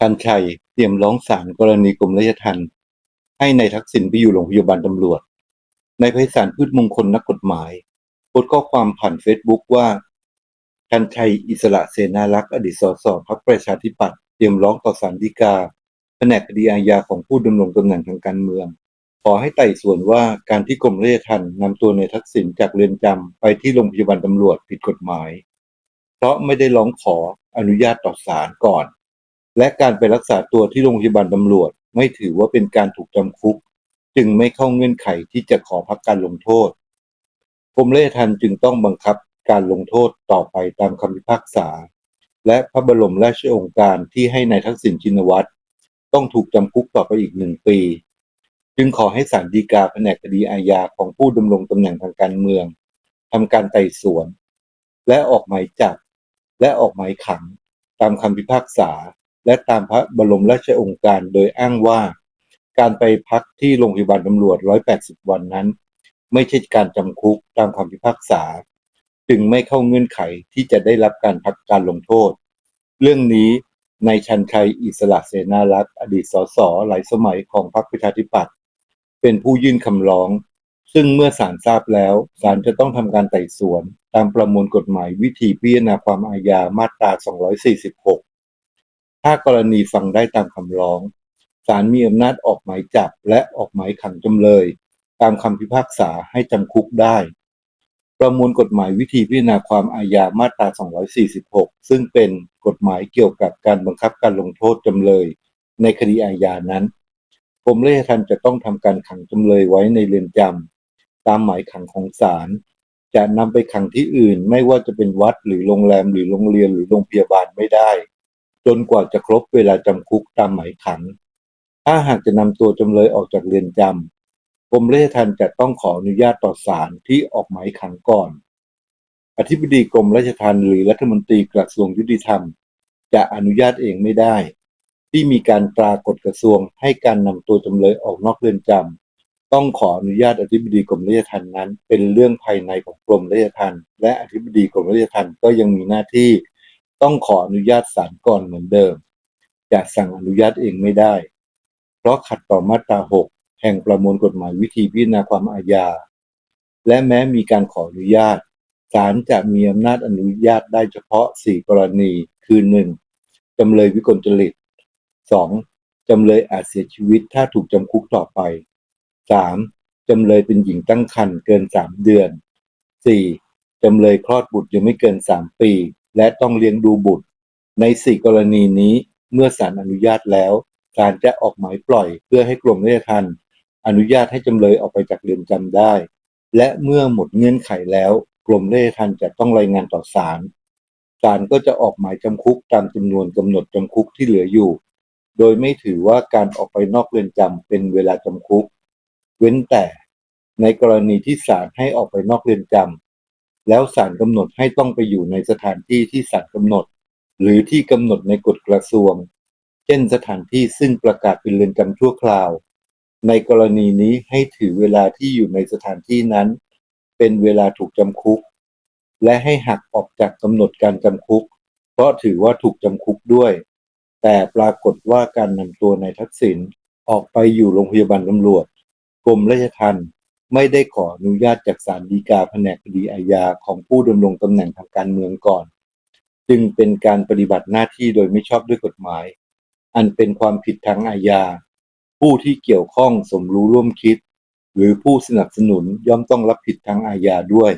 ชันชัยเตรียมร้องศาลกรณีกรมราชทัณฑ์ให้ในายทักษิณไปอยู่โรงพยาบาลตำรวจ ในายไพศาลพืชมงคลนักกฎหมายโพสต์ข้อความผ่านเฟซบุ๊กว่าชันชัยอิสระเสนารักษ์อดีตสสพรรคประชาธิปัตย์เตรียมร้องต่อศาลฎีกาแผนกคดีอาญาของผู้ดำรงตำแหน่งทางการเมือง ขอให้ไต่สวนว่าการที่กรมราชทัณฑ์นำตัวในายทักษิณจากเรือนจำไปที่โรงพยาบาลตำรวจผิดกฎหมาย เพราะไม่ได้ร้องขออนุญาตต่อศาลก่อน และการไปรักษาตัวที่โรงพยาบาลตำรวจ ไม่ถือว่าเป็นการถูกจำคุก จึงไม่เข้าเงื่อนไขที่จะขอพักการลงโทษกรมราชทัณฑ์จึงต้องบังคับการลงโทษต่อไปตามคำพิพากษา และพระบรมราชโองการที่ให้ในายทักษิณชินวัตรต้องถูกจำคุกต่อไปอีกหนึ่งปี จึงขอให้ศาลฎีกาแผนกคดีอาญาของผู้ดำรงตำแหน่งทางการเมืองทำการไต่สวน และออกหมายจับ และออกหมายขังตามคำพิพากษา และตามพระบรมราชองค์การโดยอ้างว่า การไปพักที่โรงพยาบาลตำรวจ 180 วันนั้น ไม่ใช่การจำคุกตามคำพิพากษา จึงไม่เข้าเงื่อนไขที่จะได้รับการพักการลงโทษ เรื่องนี้นายชันชัยอิสระเสนารักษ์อดีตสสหลายสมัยของพรรคประชาธิปัตย์เป็นผู้ยื่นคำร้อง ซึ่งเมื่อศาลทราบแล้วศาลจะต้องทำการไต่สวน ตามประมวลกฎหมายวิธีพิจารณาความอาญามาตรา 246 ถ้ากรณีฟังได้ตามคำร้องศาลมีอำนาจออกหมายจับและออกหมายขังจำเลย ตามคำพิพากษาให้จำคุกได้ ประมวลกฎหมายวิธีพิจารณาความอาญามาตรา 246 ซึ่งเป็นกฎหมายเกี่ยวกับการบังคับการลงโทษจำเลย ในคดีอาญานั้นกรมราชทัณฑ์จะต้องทำการขังจำเลยไว้ในเรือนจำตามหมายขังของศาลจะนำไปขังที่อื่นไม่ว่าจะเป็นวัดหรือโรงแรมหรือโรงเรียนหรือโรงพยาบาลไม่ได้ จนกว่าจะครบเวลาจำคุกตามหมายขัง ถ้าหากจะนำตัวจำเลยออกจากเรือนจำกรมราชทัณฑ์จะต้องขออนุญาตต่อศาลที่ออกหมายขังก่อน อธิบดีกรมราชทัณฑ์หรือรัฐมนตรีกระทรวงยุติธรรม จะอนุญาตเองไม่ได้ ที่มีการตรากฎกระทรวงให้การนำตัวจำเลยออกนอกเรือนจำต้องขออนุญาตอธิบดีกรมราชทัณฑ์นั้น เป็นเรื่องภายในของกรมราชทัณฑ์และอธิบดีกรมราชทัณฑ์ก็ยังมีหน้าที่ ต้องขออนุญาตศาลก่อนเหมือนเดิม จะสั่งอนุญาตเองไม่ได้ เพราะขัดต่อมาตรา 6 แห่งประมวลกฎหมายวิธีพิจารณาความอาญา และแม้มีการขออนุญาตศาลจะมีอำนาจอนุญาตได้เฉพาะ 4 กรณี คือ 1. จำเลยวิกลจริต 2. จำเลยอาจเสียชีวิตถ้าถูกจำคุกต่อไป 3. จำเลยเป็นหญิงตั้งครรภ์เกิน 3 เดือน 4. จำเลยคลอดบุตรยังไม่เกิน 3 ปี และต้องเลี้ยงดูบุตร ใน4กรณีนี้เมื่อศาลอนุญาตแล้วศาลจะออกหมายปล่อยเพื่อให้กรมราชทัณฑ์อนุญาตให้จำเลยออกไปจากเรือนจำได้ และเมื่อหมดเงื่อนไขแล้วกรมราชทัณฑ์จะต้องรายงานต่อศาลศาลก็จะออกหมายจำคุกตามจำนวนกำหนดจำคุกที่เหลืออยู่ โดยไม่ถือว่าการออกไปนอกเรือนจำเป็นเวลาจำคุก เว้นแต่ในกรณีที่ศาลให้ออกไปนอกเรือนจำ แล้วศาลกำหนดให้ต้องไปอยู่ในสถานที่ที่ศาลกำหนด หรือที่กำหนดในกฎกระทรวง เช่นสถานที่ซึ่งประกาศเป็นเรือนจำชั่วคราว ในกรณีนี้ให้ถือเวลาที่อยู่ในสถานที่นั้น เป็นเวลาถูกจำคุก และให้หักออกจากกำหนดการจำคุก เพราะถือว่าถูกจำคุกด้วย แต่ปรากฏว่าการนำตัวนายทักษิณออกไปอยู่โรงพยาบาลตำรวจกรมราชทัณฑ์ ไม่ได้ขออนุญาตจากศาลฎีกาแผนกคดีอาญาของผู้ดำรงตำแหน่งทางการเมืองก่อน จึงเป็นการปฏิบัติหน้าที่โดยไม่ชอบด้วยกฎหมาย อันเป็นความผิดทางอาญา ผู้ที่เกี่ยวข้องสมรู้ร่วมคิด หรือผู้สนับสนุนย่อมต้องรับผิดทางอาญาด้วย